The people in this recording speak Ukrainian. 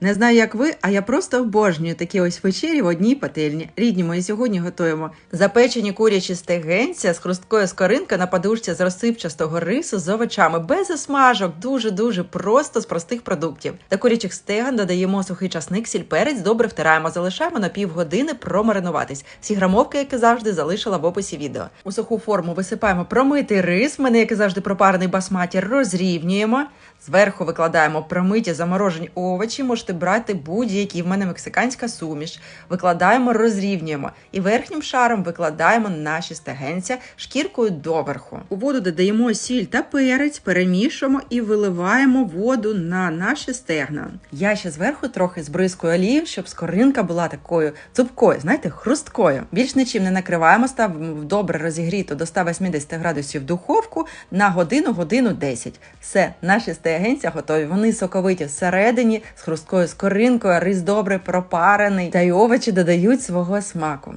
Не знаю, як ви, а я просто обожнюю такі ось вечері в одній пательні. Рідні мої сьогодні готуємо запечені курячі стегенця з хрусткою скоринка на подушці з розсипчастого рису з овочами, без осмажок, дуже дуже просто з простих продуктів. До курячих стеган додаємо сухий часник, сіль перець, добре втираємо, залишаємо на півгодини промаринуватись. Всі грамовки, як і завжди, залишила в описі відео. У суху форму висипаємо промитий рис. Мене, як і завжди, пропарений басматі, розрівнюємо. Зверху викладаємо промиті заморожені овочі. Можете брати будь-які. В мене мексиканська суміш. Викладаємо, розрівнюємо. І верхнім шаром викладаємо наші стегенця шкіркою доверху. У воду додаємо сіль та перець, перемішуємо і виливаємо воду на наші стегна. Я ще зверху трохи збризкую олію, щоб скоринка була такою цупкою, знаєте, хрусткою. Більш нічим не накриваємо, ставимо в добре розігріту до 180 градусів духовку на годину, годину 10. Все, наші стегенця готові. Вони соковиті всередині з хрусткою скоринкою, рис добре пропарений, та й овочі додають свого смаку.